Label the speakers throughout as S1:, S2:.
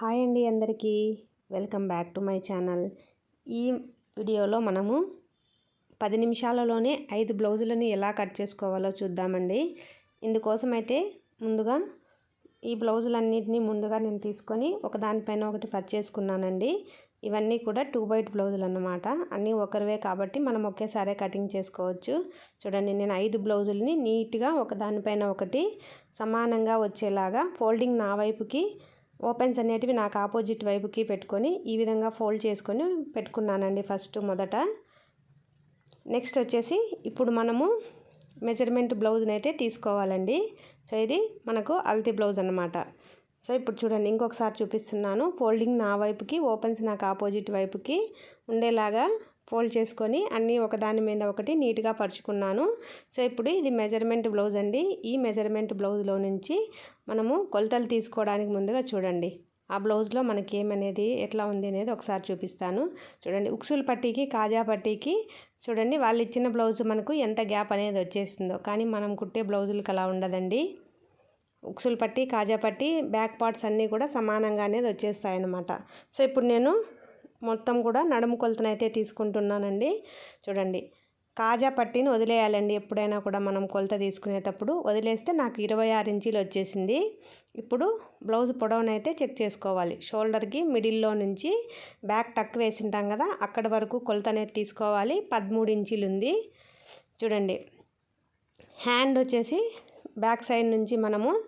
S1: Hi అండి అందరికీ. Welcome back to my channel. ఈ వీడియోలో మనము పది నిమిషాలలోనే ఐదు బ్లౌజులను ఎలా కట్ చేసుకోవాలో చూద్దామండి. ఇందుకోసం అయితే ముందుగా ఈ బ్లౌజులన్నింటినీ ముందుగా నేను తీసుకొని ఒకదానిపైన ఒకటి పర్చేసుకున్నానండి ఇవన్నీ కూడా టూ బైట్ బ్లౌజులు అన్నమాట అన్నీ ఒకరివే కాబట్టి మనం ఒకేసారి కటింగ్ చేసుకోవచ్చు. చూడండి నేను ఐదు బ్లౌజుల్ని నీట్గా ఒకదానిపైన ఒకటి సమానంగా వచ్చేలాగా ఫోల్డింగ్ నా వైపుకి ఓపెన్స్ అనేటివి నాకు ఆపోజిట్ వైపుకి పెట్టుకొని ఈ విధంగా ఫోల్డ్ చేసుకొని పెట్టుకున్నానండి ఫస్ట్ మొదట. నెక్స్ట్ వచ్చేసి ఇప్పుడు మనము మెజర్మెంట్ బ్లౌజ్ని అయితే తీసుకోవాలండి. సో ఇది మనకు అల్తి బ్లౌజ్ అనమాట సో ఇప్పుడు చూడండి ఇంకొకసారి చూపిస్తున్నాను. ఫోల్డింగ్ నా వైపుకి ఓపెన్స్ నాకు ఆపోజిట్ వైపుకి ఉండేలాగా ఫోల్డ్ చేసుకొని అన్నీ ఒకదాని మీద ఒకటి నీట్గా పరుచుకున్నాను. సో ఇప్పుడు ఇది మెజర్మెంట్ బ్లౌజ్ అండి. ఈ మెజర్మెంట్ బ్లౌజ్లో నుంచి మనము కొలతలు తీసుకోవడానికి ముందుగా చూడండి. ఆ బ్లౌజ్లో మనకి ఏమనేది ఎట్లా ఉంది అనేది ఒకసారి చూపిస్తాను. చూడండి ఉక్సుల పట్టీకి కాజా పట్టీకి చూడండి వాళ్ళు ఇచ్చిన బ్లౌజ్ మనకు ఎంత గ్యాప్ అనేది వచ్చేసిందో కానీ మనం కుట్టే బ్లౌజులకు అలా ఉండదండి. ఉక్సులు పట్టి కాజా పట్టి బ్యాక్ పార్ట్స్ అన్నీ కూడా సమానంగా అనేది వచ్చేస్తాయి అన్నమాట సో ఇప్పుడు నేను మొత్తం కూడా నడుము కొలతనైతే తీసుకుంటున్నానండి. చూడండి. కాజా పట్టిని వదిలేయాలండి ఎప్పుడైనా కూడా మనం కొలత తీసుకునేటప్పుడు. వదిలేస్తే నాకు ఇరవై ఆరు ఇంచీలు వచ్చేసింది. ఇప్పుడు బ్లౌజ్ పొడవునైతే చెక్ చేసుకోవాలి. షోల్డర్కి మిడిల్లో నుంచి బ్యాక్ టక్ వేసింటాం కదా అక్కడి వరకు కొలత అనేది తీసుకోవాలి. పదమూడు ఇంచీలు ఉంది. చూడండి. హ్యాండ్ వచ్చేసి బ్యాక్ సైడ్ నుంచి మనము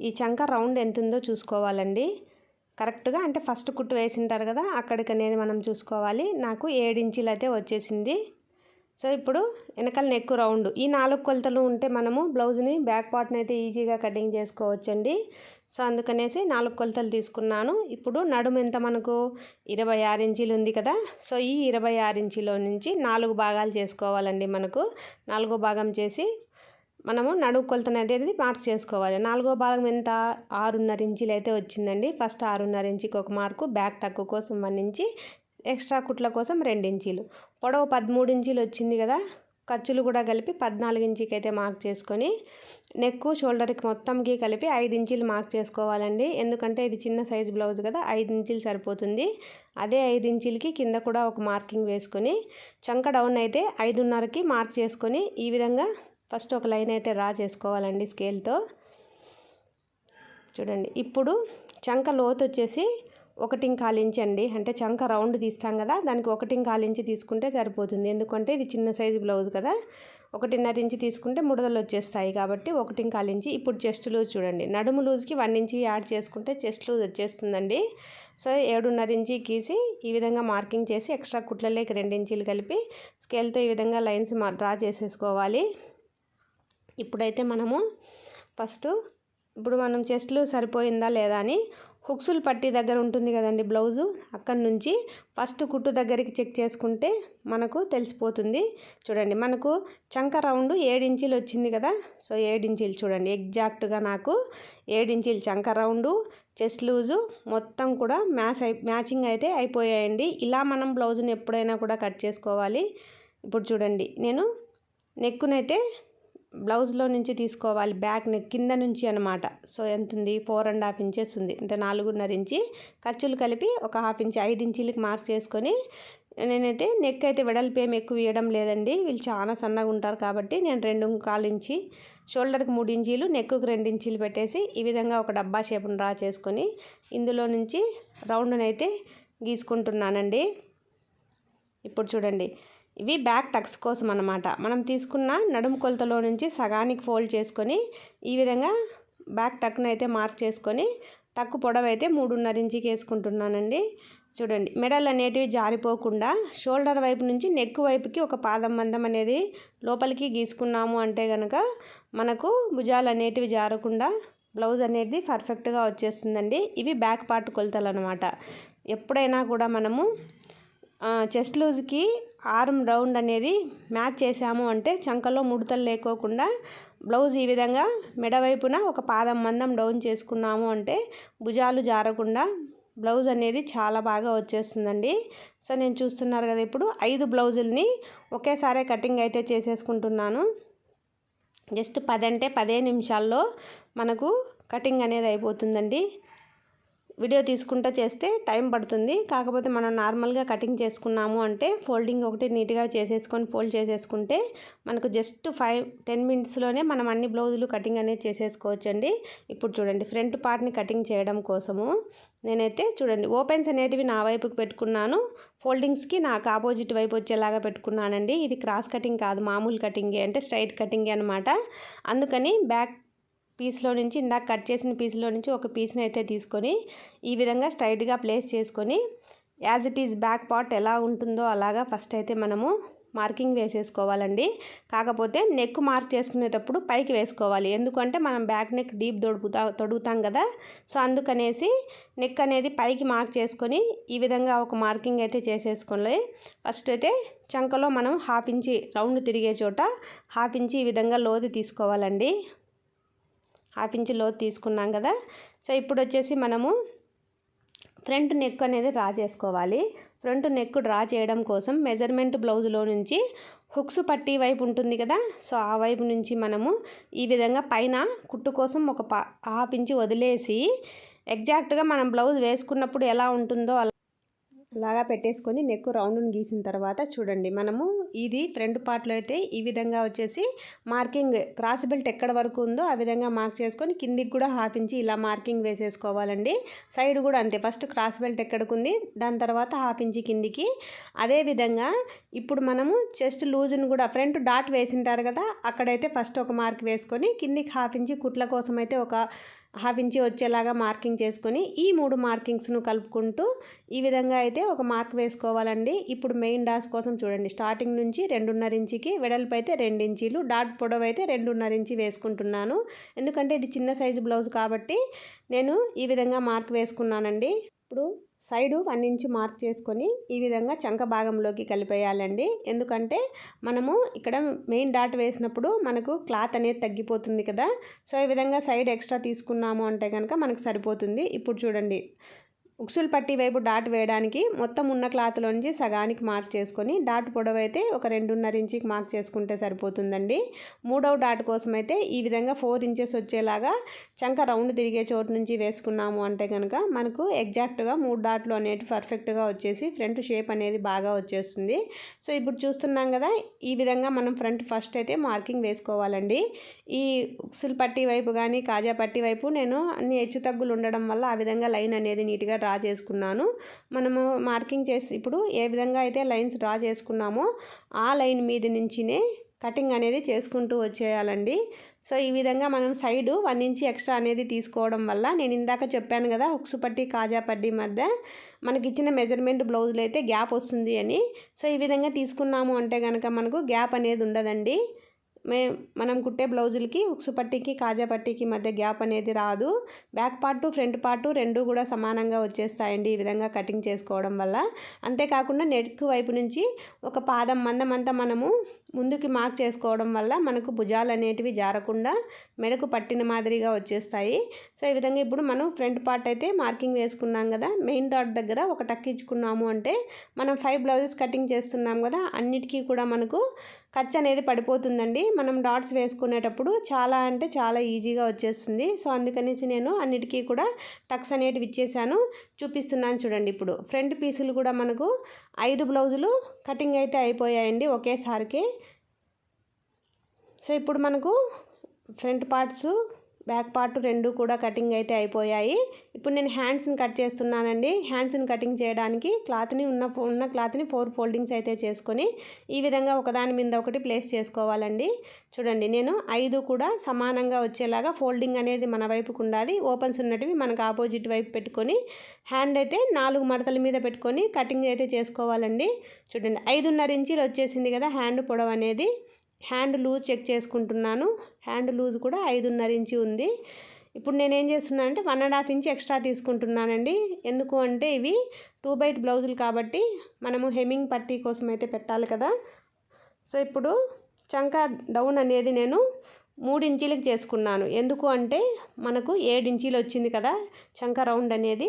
S1: ఈ చంక రౌండ్ ఎంత ఉందో చూసుకోవాలండి. కరెక్ట్గా అంటే ఫస్ట్ కుట్టు వేసింటారు కదా అక్కడికి అనేది మనం చూసుకోవాలి. నాకు ఏడించీలు అయితే వచ్చేసింది. సో ఇప్పుడు వెనకాల నెక్ రౌండ్. ఈ నాలుగు కొలతలు ఉంటే మనము బ్లౌజ్ని బ్యాక్ పార్ట్ని అయితే ఈజీగా కటింగ్ చేసుకోవచ్చండి. సో అందుకనేసి నాలుగు కొలతలు తీసుకున్నాను. ఇప్పుడు నడుము ఎంత మనకు? ఇరవై ఆరు ఇంచీలు ఉంది కదా. సో ఈ ఇరవై ఆరు ఇంచీలో నుంచి నాలుగు భాగాలు చేసుకోవాలండి మనకు. నాలుగో భాగం చేసి మనము నడుము కొలతను అనేది మార్క్ చేసుకోవాలి. నాలుగో భాగం ఎంత? ఆరున్నర ఇంచులు అయితే వచ్చిందండి. ఫస్ట్ ఆరున్నర ఇంచుకి ఒక మార్కు బ్యాక్ టక్కు కోసం వన్ ఇంచి ఎక్స్ట్రా కుట్ల కోసం రెండు ఇంచీలు. పొడవు పదమూడు ఇంచీలు వచ్చింది కదా? ఖర్చులు కూడా కలిపి పద్నాలుగు ఇంచుకి అయితే మార్క్ చేసుకొని నెక్ షోల్డర్కి మొత్తంకి కలిపి ఐదు ఇంచీలు మార్క్ చేసుకోవాలండి. ఎందుకంటే ఇది చిన్న సైజు బ్లౌజ్ కదా ఐదు ఇంచీలు సరిపోతుంది. అదే ఐదు ఇంచీలకి కింద కూడా ఒక మార్కింగ్ వేసుకొని చంక డౌన్ అయితే ఐదున్నరకి మార్క్ చేసుకొని ఈ విధంగా ఫస్ట్ ఒక లైన్ అయితే డ్రా చేసుకోవాలండి స్కేల్తో. చూడండి ఇప్పుడు చంక లోతు వచ్చేసి ఒకటి కాలించండి అండి. అంటే చంక రౌండ్ తీస్తాం కదా దానికి ఒకటి కాలించి తీసుకుంటే సరిపోతుంది. ఎందుకంటే ఇది చిన్న సైజు బ్లౌజ్ కదా. ఒకటిన్నర ఇంచి తీసుకుంటే ముడదలు వచ్చేస్తాయి కాబట్టి ఒకటి కాలించి ఇప్పుడు చెస్ట్ లూజ్ చూడండి నడుము లూజ్కి వన్ ఇంచి యాడ్ చేసుకుంటే చెస్ట్ లూజ్ వచ్చేస్తుందండి. సో ఏడున్నర ఇంచి గీసి ఈ విధంగా మార్కింగ్ చేసి ఎక్స్ట్రా కుట్లలోకి రెండు ఇంచీలు కలిపి స్కేల్తో ఈ విధంగా లైన్స్ డ్రా చేసేసుకోవాలి. ఇప్పుడైతే మనము ఫస్ట్ ఇప్పుడు మనం చెస్ట్లు సరిపోయిందా లేదా అని హుక్సులు పట్టి దగ్గర ఉంటుంది కదండి బ్లౌజు అక్కడి నుంచి ఫస్ట్ కుట్టు దగ్గరికి చెక్ చేసుకుంటే మనకు తెలిసిపోతుంది. చూడండి మనకు చంక రౌండ్ ఏడించీలు వచ్చింది కదా సో ఏడించీలు చూడండి ఎగ్జాక్ట్గా నాకు ఏడించీలు చంక రౌండు చెస్ట్ లూజు మొత్తం కూడా మ్యాచ్ అయి మ్యాచింగ్ అయితే అయిపోయాయండి. ఇలా మనం బ్లౌజ్ని ఎప్పుడైనా కూడా కట్ చేసుకోవాలి. ఇప్పుడు చూడండి నేను నెక్కునైతే బ్లౌజ్లో నుంచి తీసుకోవాలి బ్యాక్ నెక్ కింద నుంచి అనమాట సో ఎంత ఉంది ఫోర్ అండ్ హాఫ్ ఇంచెస్ ఉంది. అంటే నాలుగున్నర ఇంచి ఖర్చులు కలిపి ఒక హాఫ్ ఇంచ్ ఐదు ఇంచీలకి మార్క్ చేసుకొని నేనైతే నెక్ అయితే వెడల్పు ఏమి ఎక్కువ ఇవ్వడం లేదండి. వీళ్ళు చాలా సన్నగా ఉంటారు కాబట్టి నేను రెండు కాలు ఇంచి షోల్డర్కి మూడు ఇంచీలు నెక్కు రెండు ఇంచీలు పెట్టేసి ఈ విధంగా ఒక డబ్బా షేప్ను డ్రా చేసుకొని ఇందులో నుంచి రౌండ్నైతే గీసుకుంటున్నానండి. ఇప్పుడు చూడండి. ఇవి బ్యాక్ టక్స్ కోసం అనమాట మనం తీసుకున్న నడుము కొలతలో నుంచి సగానికి ఫోల్డ్ చేసుకొని ఈ విధంగా బ్యాక్ టక్ను అయితే మార్క్ చేసుకొని టక్కు పొడవు అయితే మూడున్నర ఇంచుకి వేసుకుంటున్నానండి. చూడండి మెడల్ అనేటివి జారిపోకుండా షోల్డర్ వైపు నుంచి నెక్ వైపుకి ఒక పాదం మందం అనేది లోపలికి గీసుకున్నాము అంటే కనుక మనకు భుజాలు అనేటివి జారకుండా బ్లౌజ్ అనేది పర్ఫెక్ట్గా వచ్చేస్తుందండి. ఇవి బ్యాక్ పార్ట్ కొలతలు అనమాట ఎప్పుడైనా కూడా మనము చెస్ట్ లూజ్కి ఆర్మ్ రౌండ్ అనేది మ్యాచ్ చేసాము అంటే చంకలో ముడతలు లేకోకుండా బ్లౌజ్ ఈ విధంగా మెడవైపున ఒక పాదం మందం డౌన్ చేసుకున్నాము అంటే భుజాలు జారకుండా బ్లౌజ్ అనేది చాలా బాగా వచ్చేస్తుందండి. సో నేను చూస్తున్నారు కదా ఇప్పుడు ఐదు బ్లౌజుల్ని ఒకేసారి కటింగ్ అయితే చేసేసుకుంటున్నాను. జస్ట్ పది అంటే పదే నిమిషాల్లో మనకు కటింగ్ అనేది అయిపోతుందండి. వీడియో తీసుకుంటూ చేస్తే టైం పడుతుంది. కాకపోతే మనం నార్మల్గా కటింగ్ చేసుకున్నాము అంటే ఫోల్డింగ్ ఒకటి నీట్గా చేసేసుకొని ఫోల్డ్ చేసేసుకుంటే మనకు జస్ట్ ఫైవ్ టెన్ మినిట్స్లోనే మనం అన్ని బ్లౌజులు కటింగ్ అనేది చేసేసుకోవచ్చండి. ఇప్పుడు చూడండి ఫ్రంట్ పార్ట్ని కటింగ్ చేయడం కోసము నేనైతే చూడండి ఓపెన్స్ అనేటివి నా వైపుకి పెట్టుకున్నాను. ఫోల్డింగ్స్కి నాకు ఆపోజిట్ వైపు వచ్చేలాగా పెట్టుకున్నానండి. ఇది క్రాస్ కటింగ్ కాదు మామూలు కటింగే అంటే స్ట్రైట్ కటింగే అనమాట అందుకని బ్యాక్ పీస్లో నుంచి ఇందాక కట్ చేసిన పీస్లో నుంచి ఒక పీస్ని అయితే తీసుకొని ఈ విధంగా స్ట్రైట్గా ప్లేస్ చేసుకొని as it is back part ఎలా ఉంటుందో అలాగా ఫస్ట్ అయితే మనము మార్కింగ్ వేసేసుకోవాలండి. కాకపోతే నెక్ మార్క్ చేసుకునేటప్పుడు పైకి వేసుకోవాలి. ఎందుకంటే మనం బ్యాక్ నెక్ డీప్ దొడుపుతా తొడుగుతాం కదా. సో అందుకనేసి నెక్ అనేది పైకి మార్క్ చేసుకొని ఈ విధంగా ఒక మార్కింగ్ అయితే చేసేసుకోవాలి ఫస్ట్ అయితే చంకలో మనం హాఫ్ ఇంచి రౌండ్ తిరిగే చోట హాఫ్ ఇంచి ఈ విధంగా లోతు తీసుకోవాలండి. హాఫ్ ఇంచ్ లోతు తీసుకున్నాం కదా. సో ఇప్పుడు వచ్చేసి మనము ఫ్రంట్ నెక్ అనేది డ్రా చేసుకోవాలి. ఫ్రంట్ నెక్ డ్రా చేయడం కోసం మెజర్మెంట్ బ్లౌజ్లో నుంచి హుక్స్ పట్టి వైపు ఉంటుంది కదా. సో ఆ వైపు నుంచి మనము ఈ విధంగా పైన కుట్టు కోసం ఒక హాఫ్ ఇంచ్ వదిలేసి ఎగ్జాక్ట్గా మనం బ్లౌజ్ వేసుకున్నప్పుడు ఎలా ఉంటుందో అలా లాగా పెట్టేసుకొని నెక్ రౌండ్ని గీసిన తర్వాత చూడండి మనము ఇది ఫ్రంట్ పార్ట్లో అయితే ఈ విధంగా వచ్చేసి మార్కింగ్ క్రాస్ బెల్ట్ ఎక్కడ వరకు ఉందో ఆ విధంగా మార్క్ చేసుకొని కిందికి కూడా హాఫ్ ఇంచి ఇలా మార్కింగ్ వేసేసుకోవాలండి. సైడ్ కూడా అంతే. ఫస్ట్ క్రాస్ బెల్ట్ ఎక్కడికి ఉంది? దాని తర్వాత హాఫ్ ఇంచి కిందికి. అదేవిధంగా ఇప్పుడు మనము చెస్ట్ లూజ్ని కూడా ఫ్రంట్ డాట్ వేసింటారు కదా అక్కడైతే ఫస్ట్ ఒక మార్క్ వేసుకొని కిందికి హాఫ్ ఇంచి కుట్ల కోసం అయితే ఒక హాఫ్ ఇంచి వచ్చేలాగా మార్కింగ్ చేసుకొని ఈ మూడు మార్కింగ్స్ను కలుపుకుంటూ ఈ విధంగా అయితే ఒక మార్క్ వేసుకోవాలండి. ఇప్పుడు మెయిన్ డాస్ కోసం చూడండి. స్టార్టింగ్ నుంచి రెండున్నర ఇంచుకి వెడల్పు అయితే రెండు ఇంచీలు డాట్ పొడవు అయితే రెండున్నర ఇంచి వేసుకుంటున్నాను. ఎందుకంటే ఇది చిన్న సైజు బ్లౌజ్ కాబట్టి నేను ఈ విధంగా మార్క్ వేసుకున్నానండి. ఇప్పుడు సైడు వన్ ఇంచ్ మార్క్ చేసుకొని ఈ విధంగా చంక భాగంలోకి కలిపేయాలండి. ఎందుకంటే మనము ఇక్కడ మెయిన్ డాట్ వేసినప్పుడు మనకు క్లాత్ అనేది తగ్గిపోతుంది కదా. సో ఈ విధంగా సైడ్ ఎక్స్ట్రా తీసుకున్నాము అంటే కనుక మనకు సరిపోతుంది. ఇప్పుడు చూడండి. ఉక్సులు పట్టి వైపు డాట్ వేయడానికి మొత్తం ఉన్న క్లాత్లో నుంచి సగానికి మార్క్ చేసుకొని డాట్ పొడవు అయితే ఒక రెండున్నర ఇంచుకి మార్క్ చేసుకుంటే సరిపోతుందండి. మూడవ డాట్ కోసం అయితే ఈ విధంగా ఫోర్ ఇంచెస్ వచ్చేలాగా చంక రౌండ్ తిరిగే చోటు నుంచి వేసుకున్నాము అంటే కనుక మనకు ఎగ్జాక్ట్గా మూడు డాట్లు అనేవి పర్ఫెక్ట్గా వచ్చేసి ఫ్రంట్ షేప్ అనేది బాగా వచ్చేస్తుంది. సో ఇప్పుడు చూస్తున్నాం కదా ఈ విధంగా మనం ఫ్రంట్ ఫస్ట్ అయితే మార్కింగ్ వేసుకోవాలండి. ఈ ఉక్సులు పట్టి వైపు కానీ కాజా పట్టి వైపు నేను అన్ని హెచ్చు తగ్గులు ఉండడం వల్ల ఆ విధంగా లైన్ అనేది నీట్గా డ్రా చేసుకున్నాను. మనము మార్కింగ్ చేసి ఇప్పుడు ఏ విధంగా అయితే లైన్స్ డ్రా చేసుకున్నామో ఆ లైన్ మీద నుంచినే కటింగ్ అనేది చేసుకుంటూ వచ్చేయాలండి. సో ఈ విధంగా మనం సైడు వన్ ఇంచ్ ఎక్స్ట్రా అనేది తీసుకోవడం వల్ల నేను ఇందాక చెప్పాను కదా హుక్స్ పట్టి కాజా పట్టి మధ్య మనకి ఇచ్చిన మెజర్మెంట్ బ్లౌజులు అయితే గ్యాప్ వస్తుంది అని. సో ఈ విధంగా తీసుకున్నాము అంటే కనుక మనకు గ్యాప్ అనేది ఉండదండి. మే మనం కుట్టే బ్లౌజులకి ఉక్సు పట్టీకి కాజా పట్టీకి మధ్య గ్యాప్ అనేది రాదు. బ్యాక్ పార్ట్ ఫ్రంట్ పార్ట్ రెండు కూడా సమానంగా వచ్చేస్తాయండి ఈ విధంగా కటింగ్ చేసుకోవడం వల్ల. అంతేకాకుండా నెక్ వైపు నుంచి ఒక పాదం మందం అంతా మనము ముందుకి మార్క్ చేసుకోవడం వల్ల మనకు భుజాలు అనేటివి జారకుండా మెడకు పట్టిన మాదిరిగా వచ్చేస్తాయి. సో ఈ విధంగా ఇప్పుడు మనం ఫ్రంట్ పార్ట్ అయితే మార్కింగ్ వేసుకున్నాం కదా మెయిన్ డాట్ దగ్గర ఒక టక్ ఇచ్చుకున్నాము అంటే మనం ఫైవ్ బ్లౌజెస్ కటింగ్ చేస్తున్నాం కదా అన్నిటికీ కూడా మనకు ఖర్చు అనేది పడిపోతుందండి. మనం డాట్స్ వేసుకునేటప్పుడు చాలా అంటే చాలా ఈజీగా వచ్చేస్తుంది. సో అందుకనేసి నేను అన్నిటికీ కూడా టక్స్ అనేటివి ఇచ్చేసాను. చూపిస్తున్నాను చూడండి ఇప్పుడు. ఫ్రంట్ పీసులు కూడా మనకు ఐదు బ్లౌజులు కటింగ్ అయితే అయిపోయాయండి ఒకేసారికి. సో ఇప్పుడు మనకు ఫ్రంట్ పార్ట్స్ బ్యాక్ పార్ట్ రెండు కూడా కటింగ్ అయితే అయిపోయాయి. ఇప్పుడు నేను హ్యాండ్స్ని కట్ చేస్తున్నానండి. హ్యాండ్స్ని కటింగ్ చేయడానికి క్లాత్ని ఉన్న ఉన్న క్లాత్ని ఫోర్ ఫోల్డింగ్స్ అయితే చేసుకొని ఈ విధంగా ఒకదాని మీద ఒకటి ప్లేస్ చేసుకోవాలండి. చూడండి నేను ఐదు కూడా సమానంగా వచ్చేలాగా ఫోల్డింగ్ అనేది మన వైపుకు ఉండాలి. ఓపెన్స్ ఉన్నటివి మనకు ఆపోజిట్ వైపు పెట్టుకొని హ్యాండ్ అయితే నాలుగు మడతల మీద పెట్టుకొని కటింగ్ అయితే చేసుకోవాలండి. చూడండి ఐదున్నర ఇంచీలు వచ్చేసింది కదా హ్యాండ్ పొడవు అనేది. హ్యాండ్ లూజ్ చెక్ చేసుకుంటున్నాను. హ్యాండ్ లూజ్ కూడా ఐదున్నర ఇంచి ఉంది. ఇప్పుడు నేను ఏం చేస్తున్నాను అంటే one and half inch extra తీసుకుంటున్నానండి. ఎందుకు అంటే ఇవి టూ బైట్ బ్లౌజులు కాబట్టి మనము హెమ్మింగ్ పట్టీ కోసం అయితే పెట్టాలి కదా. సో ఇప్పుడు చంక డౌన్ అనేది నేను మూడు ఇంచీలకు చేసుకున్నాను. ఎందుకు అంటే మనకు ఏడు ఇంచీలు వచ్చింది కదా చంక రౌండ్ అనేది.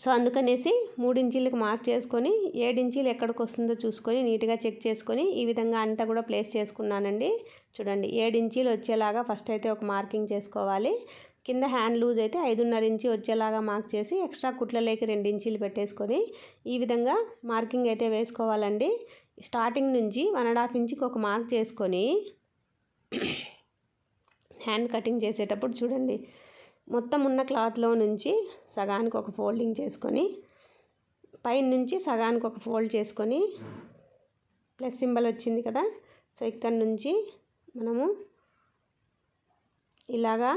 S1: సో అందుకనేసి మూడు ఇంచీలకు మార్క్ చేసుకొని ఏడు ఇంచీలు ఎక్కడికి వస్తుందో చూసుకొని నీట్గా చెక్ చేసుకొని ఈ విధంగా అంతా కూడా ప్లేస్ చేసుకున్నానండి. చూడండి ఏడు ఇంచీలు వచ్చేలాగా ఫస్ట్ అయితే ఒక మార్కింగ్ చేసుకోవాలి. కింద హ్యాండ్ లూజ్ అయితే ఐదున్నర ఇంచి వచ్చేలాగా మార్క్ చేసి ఎక్స్ట్రా కుట్లలోకి రెండు ఇంచీలు పెట్టేసుకొని ఈ విధంగా మార్కింగ్ అయితే వేసుకోవాలండి. స్టార్టింగ్ నుంచి వన్ అండ్ హాఫ్ ఇంచుకి ఒక మార్క్ చేసుకొని హ్యాండ్ కటింగ్ చేసేటప్పుడు చూడండి మొత్తం ఉన్న క్లాత్లో నుంచి సగానికి ఒక ఫోల్డింగ్ చేసుకొని పైన నుంచి సగానికి ఒక ఫోల్డ్ చేసుకొని ప్లస్ సింబల్ వచ్చింది కదా సో ఇక్కడ నుంచి మనము ఇలాగా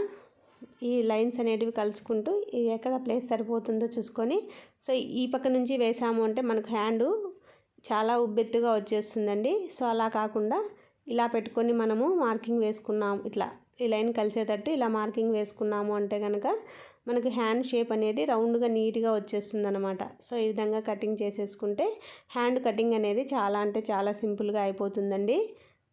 S1: ఈ లైన్స్ అనేటివి కలుసుకుంటూ ఇది ఎక్కడ ప్లేస్ సరిపోతుందో చూసుకొని సో ఈ పక్క నుంచి వేసాము అంటే మనకు హ్యాండ్ చాలా ఉబ్బెత్తుగా వచ్చేస్తుందండి. సో అలా కాకుండా ఇలా పెట్టుకొని మనము మార్కింగ్ వేసుకున్నాము ఇట్లా ఈ లైన్ కలిసేటట్టు ఇలా మార్కింగ్ వేసుకున్నాము అంటే కనుక మనకి హ్యాండ్ షేప్ అనేది రౌండ్గా నీట్గా వచ్చేస్తుంది అనమాట సో ఈ విధంగా కటింగ్ చేసేసుకుంటే హ్యాండ్ కటింగ్ అనేది చాలా అంటే చాలా సింపుల్గా అయిపోతుందండి.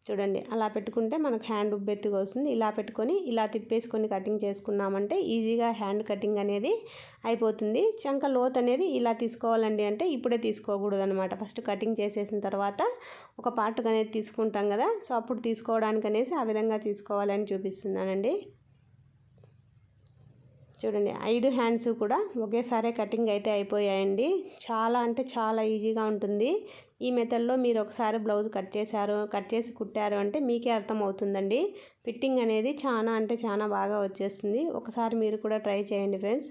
S1: చూడండి అలా పెట్టుకుంటే మనకు హ్యాండ్ ఉబ్బెత్తుగా వస్తుంది. ఇలా పెట్టుకొని ఇలా తిప్పేసుకొని కటింగ్ చేసుకున్నామంటే ఈజీగా హ్యాండ్ కటింగ్ అనేది అయిపోతుంది. చంక లోత్ అనేది ఇలా తీసుకోవాలండి అంటే ఇప్పుడే తీసుకోకూడదు అనమాట ఫస్ట్ కటింగ్ చేసేసిన తర్వాత ఒక పార్ట్ అనేది తీసుకుంటాం కదా. సో అప్పుడు తీసుకోవడానికి అనేసి ఆ విధంగా తీసుకోవాలని చూపిస్తున్నానండి. చూడండి ఐదు హ్యాండ్స్ కూడా ఒకేసారి కటింగ్ అయితే అయిపోయాయండి. చాలా అంటే చాలా ఈజీగా ఉంటుంది. ఈ మెథడ్లో మీరు ఒకసారి బ్లౌజ్ కట్ చేశారు కట్ చేసి కుట్టారు అంటే మీకే అర్థం అవుతుందండి ఫిట్టింగ్ అనేది చాలా అంటే చాలా బాగా వచ్చేస్తుంది. ఒకసారి మీరు కూడా ట్రై చేయండి ఫ్రెండ్స్.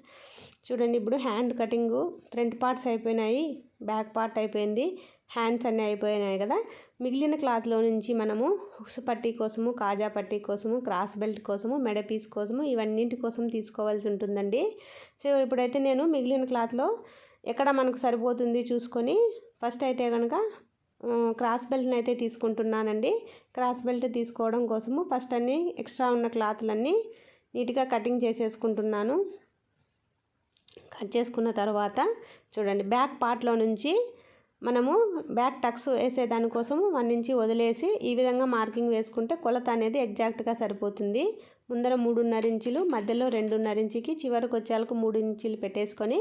S1: చూడండి ఇప్పుడు హ్యాండ్ కటింగు ఫ్రంట్ పార్ట్స్ అయిపోయినాయి బ్యాక్ పార్ట్ అయిపోయింది హ్యాండ్స్ అన్నీ అయిపోయినాయి కదా. మిగిలిన క్లాత్లో నుంచి మనము హుక్స్ పట్టీ కోసము కాజా పట్టీ కోసము క్రాస్ బెల్ట్ కోసము మెడ పీస్ కోసము ఇవన్నింటి కోసం తీసుకోవాల్సి ఉంటుందండి. సో ఇప్పుడైతే నేను మిగిలిన క్లాత్లో ఎక్కడ మనకు సరిపోతుంది చూసుకొని ఫస్ట్ అయితే కనుక క్రాస్ బెల్ట్ని అయితే తీసుకుంటున్నానండి. క్రాస్ బెల్ట్ తీసుకోవడం కోసము ఫస్ట్ అన్నీ ఎక్స్ట్రా ఉన్న క్లాత్లన్నీ నీట్గా కటింగ్ చేసేసుకుంటున్నాను. కట్ చేసుకున్న తర్వాత చూడండి బ్యాక్ పార్ట్లో నుంచి మనము బ్యాక్ టక్స్ వేసే దానికోసం వన్ ఇంచి వదిలేసి ఈ విధంగా మార్కింగ్ వేసుకుంటే కొలత అనేది ఎగ్జాక్ట్గా సరిపోతుంది. ముందర మూడున్నర ఇంచులు మధ్యలో రెండున్నర ఇంచుకి చివరికి వచ్చేలకు మూడు ఇంచులు పెట్టేసుకొని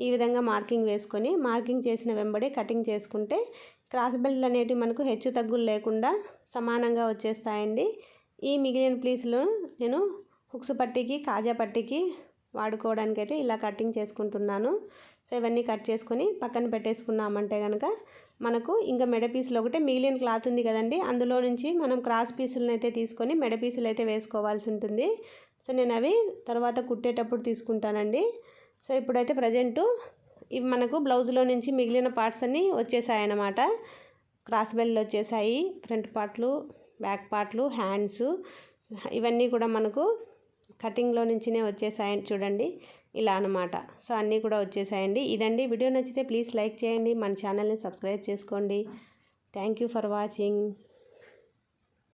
S1: ఈ విధంగా మార్కింగ్ వేసుకొని మార్కింగ్ చేసిన వెంబడి కటింగ్ చేసుకుంటే క్రాస్ బెల్ట్ అనేటివి మనకు హెచ్చు తగ్గులు లేకుండా సమానంగా వచ్చేస్తాయండి. ఈ మిగిలిన ప్లీస్లో నేను హుక్స్ పట్టీకి కాజా పట్టికి వాడుకోవడానికి అయితే ఇలా కటింగ్ చేసుకుంటున్నాను. సో ఇవన్నీ కట్ చేసుకొని పక్కన పెట్టేసుకున్నామంటే కనుక మనకు ఇంకా మెడ పీసులు ఒకటే మిగిలిన క్లాత్ ఉంది కదండి. అందులో నుంచి మనం క్రాస్ పీసులను అయితే తీసుకొని మెడ పీసులు అయితే వేసుకోవాల్సి ఉంటుంది. సో నేను అవి తర్వాత కుట్టేటప్పుడు తీసుకుంటానండి. సో ఇప్పుడైతే ప్రజెంటు ఇవి మనకు బ్లౌజ్లో నుంచి మిగిలిన పార్ట్స్ అన్నీ వచ్చేసాయి క్రాస్ బెల్లు వచ్చేసాయి ఫ్రంట్ పార్ట్లు బ్యాక్ పార్ట్లు హ్యాండ్స్ ఇవన్నీ కూడా మనకు కటింగ్లో నుంచినే వచ్చేసాయి చూడండి. ఇలా అనమాట సో అన్నీ కూడా వచ్చేసాయండి. ఇదండి. వీడియో నచ్చితే ప్లీజ్ లైక్ చేయండి. మన ఛానల్ని సబ్స్క్రైబ్ చేసుకోండి. Thank you for watching.